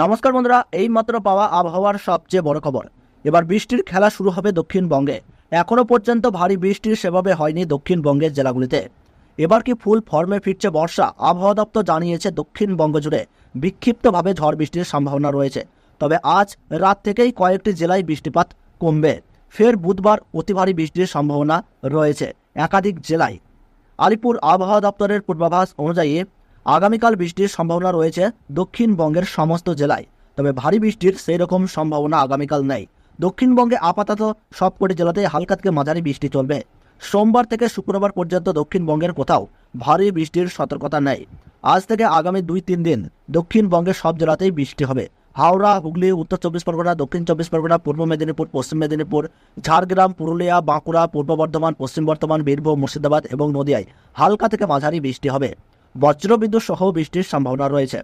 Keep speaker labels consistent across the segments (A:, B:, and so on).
A: নমস্কার বন্ধুরা এই মাত্র পাওয়া আবহাওয়ার সবচেয়ে বড় খবর এবার বৃষ্টির খেলা শুরু হবে দক্ষিণবঙ্গে এখনও পর্যন্ত ভারী বৃষ্টির সেভাবে হয়নি দক্ষিণবঙ্গের জেলাগুলিতে এবার কি ফুল ফর্মে ফিরছে বর্ষা আবহাওয়া দপ্তর জানিয়েছে দক্ষিণবঙ্গ জুড়ে বিক্ষিপ্তভাবে ঝড় বৃষ্টির সম্ভাবনা রয়েছে তবে আজ রাত থেকেই কয়েকটি জেলায় বৃষ্টিপাত কমবে ফের বুধবার অতি ভারী বৃষ্টির সম্ভাবনা রয়েছে একাধিক জেলায় আলিপুর আবহাওয়া দপ্তরের পূর্বাভাস অনুযায়ী আগামীকাল বৃষ্টির সম্ভাবনা রয়েছে দক্ষিণবঙ্গের সমস্ত জেলায় তবে ভারী বৃষ্টির সেই রকম সম্ভাবনা আগামীকাল নেই দক্ষিণবঙ্গে আপাতত সবকটি জেলাতেই হালকা থেকে মাঝারি বৃষ্টি চলবে সোমবার থেকে শুক্রবার পর্যন্ত দক্ষিণবঙ্গের কোথাও ভারী বৃষ্টির সতর্কতা নেই আজ থেকে আগামী দুই তিন দিন দক্ষিণবঙ্গের সব জেলাতেই বৃষ্টি হবে হাওড়া হুগলি উত্তর চব্বিশ পরগনা দক্ষিণ চব্বিশ পরগনা পূর্ব মেদিনীপুর পশ্চিম মেদিনীপুর ঝাড়গ্রাম পুরুলিয়া বাঁকুড়া পূর্ব বর্ধমান পশ্চিম বর্ধমান বীরভূম মুর্শিদাবাদ এবং নদিয়ায় হালকা থেকে মাঝারি বৃষ্টি হবে বজ্রবিদ্যুৎ সহ বৃষ্টির সম্ভাবনা রয়েছে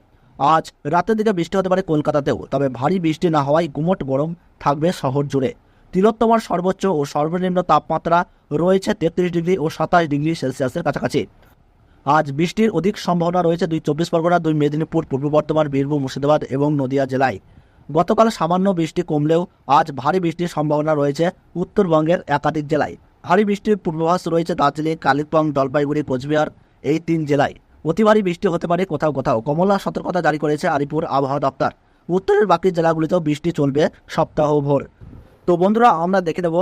A: আজ রাতের দিকে বৃষ্টি হতে পারে কলকাতাতেও তবে ভারী বৃষ্টি না হওয়ায় গুমট গরম থাকবে শহর জুড়ে তিলোত্তমার সর্বোচ্চ ও সর্বনিম্ন তাপমাত্রা রয়েছে তেত্রিশ ডিগ্রি ও সাতাশ ডিগ্রি সেলসিয়াসের কাছাকাছি আজ বৃষ্টির অধিক সম্ভাবনা রয়েছে দুই চব্বিশ পরগনা দুই মেদিনীপুর পূর্ব বর্ধমান বীরভূম মুর্শিদাবাদ এবং নদিয়া জেলায় গতকাল সামান্য বৃষ্টি কমলেও আজ ভারী বৃষ্টির সম্ভাবনা রয়েছে উত্তরবঙ্গের একাধিক জেলায় ভারী বৃষ্টির পূর্বাভাস রয়েছে দার্জিলিং কালিম্পং জলপাইগুড়ি কোচবিহার এই তিন জেলায় অতি ভারী বৃষ্টি হতে পারে কোথাও কোথাও কমলা সতর্কতা জারি করেছে আলিপুর আবহাওয়া দপ্তর উত্তরের বাকি জেলাগুলিতেও বৃষ্টি চলবে সপ্তাহভর তো বন্ধুরা আমরা দেখে নেব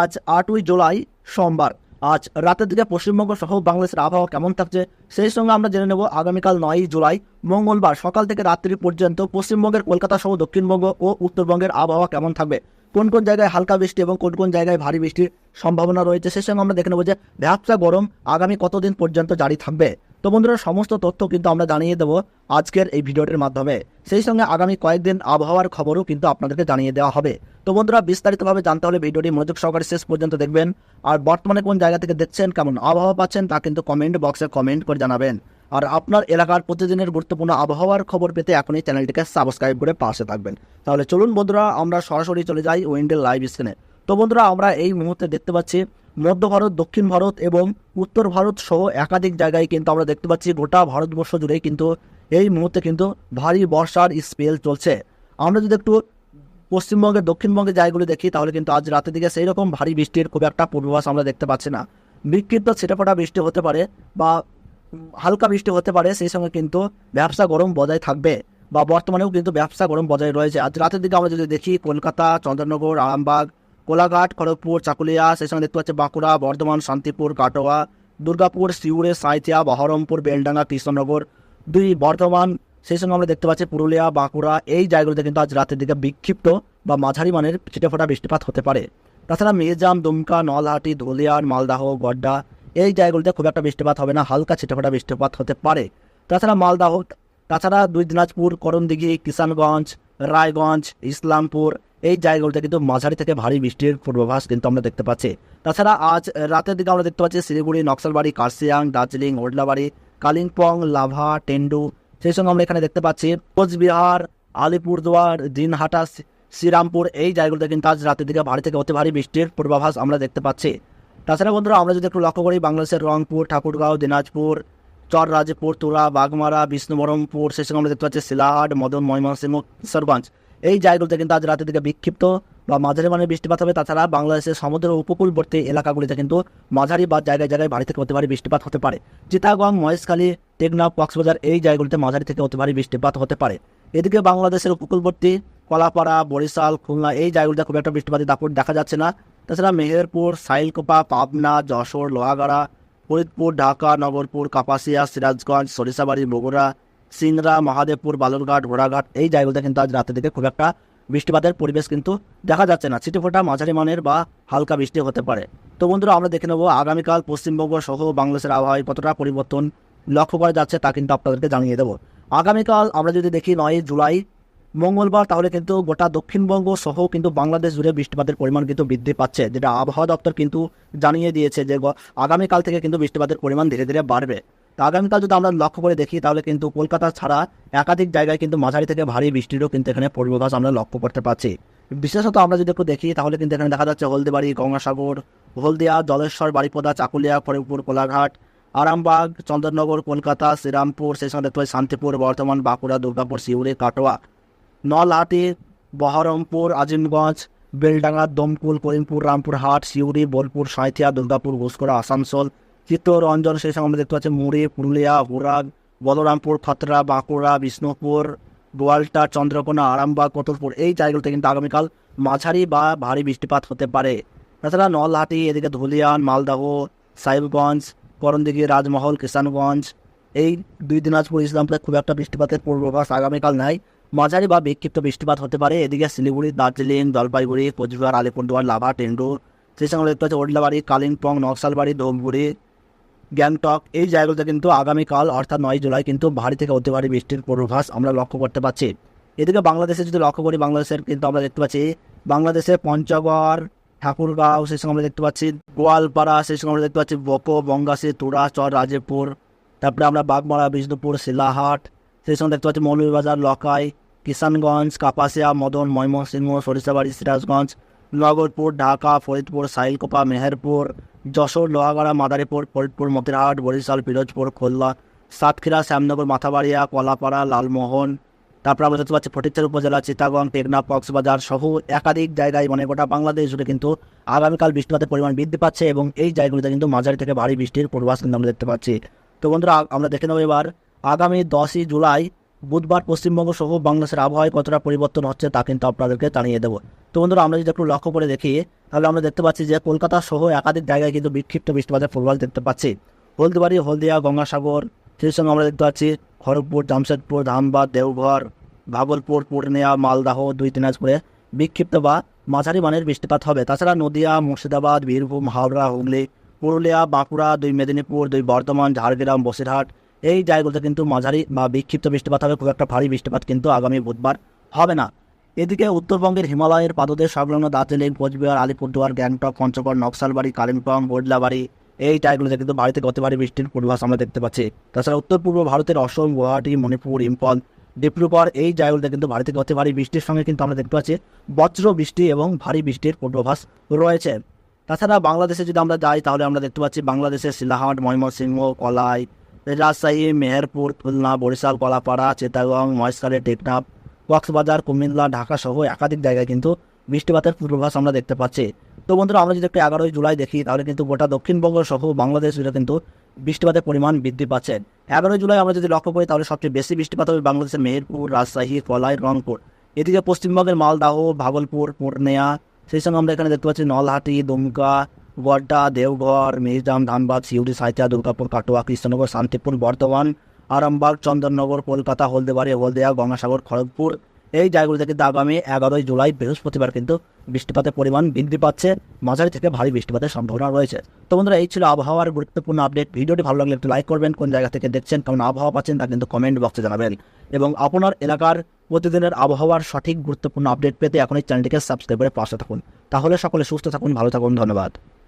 A: আজ আটই জুলাই সোমবার আজ রাতের দিকে পশ্চিমবঙ্গ সহ বাংলাদেশের আবহাওয়া কেমন থাকছে সেই সঙ্গে আমরা জেনে নেব আগামীকাল নয়ই জুলাই মঙ্গলবার সকাল থেকে রাত্রি পর্যন্ত পশ্চিমবঙ্গের কলকাতা সহ দক্ষিণবঙ্গ ও উত্তরবঙ্গের আবহাওয়া কেমন থাকবে কোন কোন জায়গায় হালকা বৃষ্টি এবং কোন কোন জায়গায় ভারী বৃষ্টির সম্ভাবনা রয়েছে সে সঙ্গে আমরা দেখে নেবো যে ভ্যাপসা গরম আগামী কতদিন পর্যন্ত জারি থাকবে তো বন্ধুরা সমস্ত তথ্য কিন্তু আমরা জানিয়ে দেবো আজকের এই ভিডিওটির মাধ্যমে সেই সঙ্গে আগামী কয়েকদিন আবহাওয়ার খবরও কিন্তু আপনাদেরকে জানিয়ে দেওয়া হবে তো বন্ধুরা বিস্তারিতভাবে জানতে হলে ভিডিওটি মনোযোগ সহকারে শেষ পর্যন্ত দেখবেন আর বর্তমানে কোন জায়গা থেকে দেখছেন কেমন আবহাওয়া পাচ্ছেন তা কিন্তু কমেন্ট বক্সে কমেন্ট করে জানাবেন আর আপনার এলাকার প্রতিদিনের গুরুত্বপূর্ণ আবহাওয়ার খবর পেতে এখনই চ্যানেলটিকে সাবস্ক্রাইব করে পাশে থাকবেন তাহলে চলুন বন্ধুরা আমরা সরাসরি চলে যাই উইন্ডেল লাইভ স্ক্রিনে তো বন্ধুরা আমরা এই মুহূর্তে দেখতে পাচ্ছি মধ্য ভারত দক্ষিণ ভারত এবং উত্তর ভারত সহ একাধিক জায়গায় কিন্তু আমরা দেখতে পাচ্ছি গোটা ভারতবর্ষ জুড়ে কিন্তু এই মুহূর্তে কিন্তু ভারী বর্ষার স্পেল চলছে আমরা যদি একটু পশ্চিমবঙ্গের দক্ষিণবঙ্গের জায়গাগুলো দেখি তাহলে কিন্তু আজ রাতের দিকে সেই রকম ভারী বৃষ্টির খুব একটা পূর্বাভাস আমরা দেখতে পাচ্ছি না বিক্ষিপ্ত ছিটেফোটা বৃষ্টি হতে পারে বা হালকা বৃষ্টি হতে পারে সেই সঙ্গে কিন্তু ব্যবসা গরম বজায় থাকবে বা বর্তমানেও কিন্তু ব্যবসা গরম বজায় রয়েছে আজ রাতের দিকে আমরা যদি দেখি কলকাতা চন্দ্রনগর আরামবাগ কোলাঘাট খড়গপুর চাকুলিয়া সেই সঙ্গে দেখতে পাচ্ছি বাঁকুড়া বর্ধমান শান্তিপুর কাটোয়া দুর্গাপুর সিউড়ে সাঁইথিয়া বহরমপুর বেলডাঙ্গা কৃষ্ণনগর দুই বর্ধমান সেই সঙ্গে আমরা দেখতে পাচ্ছি পুরুলিয়া বাঁকুড়া এই জায়গাগুলোতে কিন্তু আজ রাতের দিকে বিক্ষিপ্ত বা মাঝারি মানের ছিটেফোটা বৃষ্টিপাত হতে পারে তাছাড়া মেজাম দুমকা নলহাটি ধুলিয়ার মালদাহ গড্ডা এই জায়গাগুলিতে খুব একটা বৃষ্টিপাত হবে না হালকা ছিটেফাটা বৃষ্টিপাত হতে পারে তাছাড়া মালদাহ তাছাড়া দুই দিনাজপুর করণদিঘি কিষানগঞ্জ রায়গঞ্জ ইসলামপুর এই জায়গাগুলিতে কিন্তু মাঝারি থেকে ভারী বৃষ্টির পূর্বাভাস কিন্তু আমরা দেখতে পাচ্ছি তাছাড়া আজ রাতের দিকে আমরা দেখতে পাচ্ছি শিলিগুড়ি নকশালবাড়ি কার্সিয়াং দার্জিলিং ওডলাবাড়ি কালিম্পং লাভা টেন্ডু সেই সঙ্গে আমরা এখানে দেখতে পাচ্ছি কোচবিহার আলিপুরদুয়ার দিনহাটা শ্রীরামপুর এই জায়গাগুলিতে কিন্তু আজ রাতের দিকে ভারী থেকে অতি ভারী বৃষ্টির পূর্বাভাস আমরা দেখতে পাচ্ছি তাছাড়া বন্ধুরা আমরা যদি একটু লক্ষ্য করি বাংলাদেশের রংপুর ঠাকুরগাঁও দিনাজপুর চররাজপুর তোরা বাগমারা বিষ্ণুবরমপুর সেই সঙ্গে আমরা দেখতে পাচ্ছি সিলাহাট মদন ময়মনসিংহ কিশোরগঞ্জ এই জায়গাগুলোতে কিন্তু আজ রাতের দিকে বিক্ষিপ্ত বা মাঝারি মানের বৃষ্টিপাত হবে তাছাড়া বাংলাদেশের সমুদ্র উপকূলবর্তী এলাকাগুলিতে কিন্তু মাঝারি বা জায়গায় জায়গায় ভারী থেকে হতে পারে বৃষ্টিপাত হতে পারে চিতাগং মহেশখালী টেকনাফ কক্সবাজার এই জায়গাগুলিতে মাঝারি থেকে হতে পারে বৃষ্টিপাত হতে পারে এদিকে বাংলাদেশের উপকূলবর্তী কলাপাড়া বরিশাল খুলনা এই জায়গাগুলিতে খুব একটা বৃষ্টিপাতের দাপট দেখা যাচ্ছে না তাছাড়া মেহেরপুর সাইলকোপা পাবনা যশোর লোহাগাড়া ফরিদপুর ঢাকা নগরপুর কাপাসিয়া সিরাজগঞ্জ সরিষাবাড়ি বগুড়া সিংরা মহাদেবপুর বালুরঘাট ঘোড়াঘাট এই জায়গাগুলোতে কিন্তু আজ রাতের দিকে খুব একটা বৃষ্টিপাতের পরিবেশ কিন্তু দেখা যাচ্ছে না ফোটা মাঝারি মানের বা হালকা বৃষ্টি হতে পারে তো বন্ধুরা আমরা দেখে নেব আগামীকাল পশ্চিমবঙ্গ সহ বাংলাদেশের আবহাওয়ায় কতটা পরিবর্তন লক্ষ্য করা যাচ্ছে তা কিন্তু আপনাদেরকে জানিয়ে দেবো আগামীকাল আমরা যদি দেখি নয় জুলাই মঙ্গলবার তাহলে কিন্তু গোটা দক্ষিণবঙ্গ সহ কিন্তু বাংলাদেশ জুড়ে বৃষ্টিপাতের পরিমাণ কিন্তু বৃদ্ধি পাচ্ছে যেটা আবহাওয়া দপ্তর কিন্তু জানিয়ে দিয়েছে যে আগামীকাল থেকে কিন্তু বৃষ্টিপাতের পরিমাণ ধীরে ধীরে বাড়বে তা আগামীকাল যদি আমরা লক্ষ্য করে দেখি তাহলে কিন্তু কলকাতা ছাড়া একাধিক জায়গায় কিন্তু মাঝারি থেকে ভারী বৃষ্টিরও কিন্তু এখানে পূর্বাভাস আমরা লক্ষ্য করতে পারছি বিশেষত আমরা যদি একটু দেখি তাহলে কিন্তু এখানে দেখা যাচ্ছে হলদিবাড়ি গঙ্গাসাগর হলদিয়া জলেশ্বর বারিপদা চাকুলিয়া ফরিদপুর কোলাঘাট আরামবাগ চন্দননগর কলকাতা শ্রীরামপুর সেই সঙ্গে দেখতে শান্তিপুর বর্ধমান বাঁকুড়া দুর্গাপুর শিউরি কাটোয়া নলহাটে বহরমপুর আজিমগঞ্জ বেলডাঙ্গা দমকুল করিমপুর রামপুরহাট সিউড়ি বোলপুর সাঁথিয়া দুর্গাপুর ঘোষকরা আসানসোল চিত্তরঞ্জন সেই সঙ্গে আমরা দেখতে পাচ্ছি মুড়ি পুরুলিয়া হুরাগ বলরামপুর খতরা বাঁকুড়া বিষ্ণুপুর গোয়ালটা চন্দ্রকোনা আরামবাগ কতলপুর এই জায়গাগুলোতে কিন্তু আগামীকাল মাঝারি বা ভারী বৃষ্টিপাত হতে পারে তাছাড়া নলহাটি এদিকে ধুলিয়ান মালদাহ সাহেবগঞ্জ করণদিঘি রাজমহল কিষানগঞ্জ এই দুই দিনাজপুর ইসলামপুরে খুব একটা বৃষ্টিপাতের পূর্বাভাস আগামীকাল নাই মাঝারি বা বিক্ষিপ্ত বৃষ্টিপাত হতে পারে এদিকে শিলিগুড়ি দার্জিলিং জলপাইগুড়ি কোচবিহার আলিপুরদুয়ার লাভা টেন্ডু সেই সঙ্গে দেখতে হচ্ছে ওডলাবাড়ি কালিম্পং নকশালবাড়ি ধূপগুড়ি গ্যাংটক এই জায়গাগুলোতে কিন্তু আগামীকাল অর্থাৎ নয় জুলাই কিন্তু ভারী থেকে হতে পারে বৃষ্টির পূর্বাভাস আমরা লক্ষ্য করতে পারছি এদিকে বাংলাদেশে যদি লক্ষ্য করি বাংলাদেশের কিন্তু আমরা দেখতে পাচ্ছি বাংলাদেশে পঞ্চগড় ঠাকুরগাঁও সেই সঙ্গে আমরা দেখতে পাচ্ছি গোয়ালপাড়া সেই সঙ্গে আমরা দেখতে পাচ্ছি বকো বঙ্গাসি তুরা চর রাজেপুর তারপরে আমরা বাগমারা বিষ্ণুপুর শিলাহাট সেই সঙ্গে দেখতে পাচ্ছি মৌলভীবাজার লকাই কিষানগঞ্জ কাপাসিয়া মদন ময়মনসিংহ সরিষাবাড়ি সিরাজগঞ্জ নগরপুর ঢাকা ফরিদপুর সাইলকোপা মেহেরপুর যশোর লোহাগড়া মাদারীপুর ফরিদপুর মতিরহাট বরিশাল পিরোজপুর খুলনা সাতক্ষীরা শ্যামনগর মাথাবাড়িয়া কলাপাড়া লালমোহন তারপর আমরা দেখতে পাচ্ছি ফটিকচার উপজেলা চিতাগং টেকনা কক্সবাজার সহ একাধিক জায়গায় মানে গোটা বাংলাদেশ জুড়ে কিন্তু আগামীকাল বৃষ্টিপাতের পরিমাণ বৃদ্ধি পাচ্ছে এবং এই জায়গাগুলিতে কিন্তু মাঝারি থেকে ভারী বৃষ্টির পূর্বাস কিন্তু আমরা দেখতে পাচ্ছি তো বন্ধুরা আমরা দেখে নেব এবার আগামী দশই জুলাই বুধবার পশ্চিমবঙ্গ সহ বাংলাদেশের আবহাওয়ায় কতটা পরিবর্তন হচ্ছে তা কিন্তু আপনাদেরকে জানিয়ে দেবো তো বন্ধুরা আমরা যদি একটু লক্ষ্য করে দেখি তাহলে আমরা দেখতে পাচ্ছি যে কলকাতা সহ একাধিক জায়গায় কিন্তু বিক্ষিপ্ত বৃষ্টিপাতের ফুটবল দেখতে পাচ্ছি হলদিবাড়ি হলদিয়া গঙ্গাসাগর সেই সঙ্গে আমরা দেখতে পাচ্ছি খড়গপুর জামশেদপুর ধামবাদ দেওঘর ভাগলপুর পূর্ণিয়া মালদাহ দুই দিনাজপুরে বিক্ষিপ্ত বা মাঝারি মানের বৃষ্টিপাত হবে তাছাড়া নদিয়া মুর্শিদাবাদ বীরভূম হাওড়া হুগলি পুরুলিয়া বাঁকুড়া দুই মেদিনীপুর দুই বর্ধমান ঝাড়গ্রাম বসিরহাট এই জায়গাগুলোতে কিন্তু মাঝারি বা বিক্ষিপ্ত বৃষ্টিপাত হবে খুব একটা ভারী বৃষ্টিপাত কিন্তু আগামী বুধবার হবে না এদিকে উত্তরবঙ্গের হিমালয়ের পাদদের সংলগ্ন দার্জিলিং কোচবিহার আলিপুরদুয়ার গ্যাংটক পঞ্চগড় নকশালবাড়ি কালিম্পং বোডলাবাড়ি এই জায়গাগুলোতে কিন্তু ভারী থেকে ভারী বৃষ্টির পূর্বাভাস আমরা দেখতে পাচ্ছি তাছাড়া উত্তর পূর্ব ভারতের অসম গুয়াহাটি মণিপুর ইম্পল ডিব্রুগড় এই জায়গাগুলোতে কিন্তু ভারী থেকে ভারী বৃষ্টির সঙ্গে কিন্তু আমরা দেখতে পাচ্ছি বজ্র বৃষ্টি এবং ভারী বৃষ্টির পূর্বাভাস রয়েছে তাছাড়া বাংলাদেশে যদি আমরা যাই তাহলে আমরা দেখতে পাচ্ছি বাংলাদেশের শিলাহাট ময়মনসিংহ কলাই রাজশাহী মেহেরপুর খুলনা বরিশাল কলাপাড়া চিতাগং মহেশখালী টেকনাফ কক্সবাজার কুমিল্লা ঢাকা সহ একাধিক জায়গায় কিন্তু বৃষ্টিপাতের পূর্বাভাস আমরা দেখতে পাচ্ছি তো বন্ধুরা আমরা যদি একটু এগারোই জুলাই দেখি তাহলে কিন্তু গোটা দক্ষিণবঙ্গ সহ বাংলাদেশ জুড়ে কিন্তু বৃষ্টিপাতের পরিমাণ বৃদ্ধি পাচ্ছে এগারোই জুলাই আমরা যদি লক্ষ্য করি তাহলে সবচেয়ে বেশি বৃষ্টিপাত হবে বাংলাদেশের মেহেরপুর রাজশাহী কলাই রংপুর এদিকে পশ্চিমবঙ্গের মালদাহ ভাগলপুর পূর্ণিয়া সেই সঙ্গে আমরা এখানে দেখতে পাচ্ছি নলহাটি দুমকা গড্ডা দেওঘর মেজদাম ধানবাদ সিউড়ি সাঁথিয়া দুর্গাপুর কাটোয়া কৃষ্ণনগর শান্তিপুর বর্ধমান আরামবাগ চন্দননগর কলকাতা হলদেবাড়ি হলদিয়া গঙ্গাসাগর খড়গপুর এই জায়গাগুলো থেকে আগামী এগারোই জুলাই বৃহস্পতিবার কিন্তু বৃষ্টিপাতের পরিমাণ বৃদ্ধি পাচ্ছে মাঝারি থেকে ভারী বৃষ্টিপাতের সম্ভাবনা রয়েছে তো বন্ধুরা এই ছিল আবহাওয়ার গুরুত্বপূর্ণ আপডেট ভিডিওটি ভালো লাগলে একটু লাইক করবেন কোন জায়গা থেকে দেখছেন কেমন আবহাওয়া পাচ্ছেন তা কিন্তু কমেন্ট বক্সে জানাবেন এবং আপনার এলাকার প্রতিদিনের আবহাওয়ার সঠিক গুরুত্বপূর্ণ আপডেট পেতে এখন এই চ্যানেলটিকে সাবস্ক্রাইব করে পাশে থাকুন তাহলে সকলে সুস্থ থাকুন ভালো থাকুন ধন্যবাদ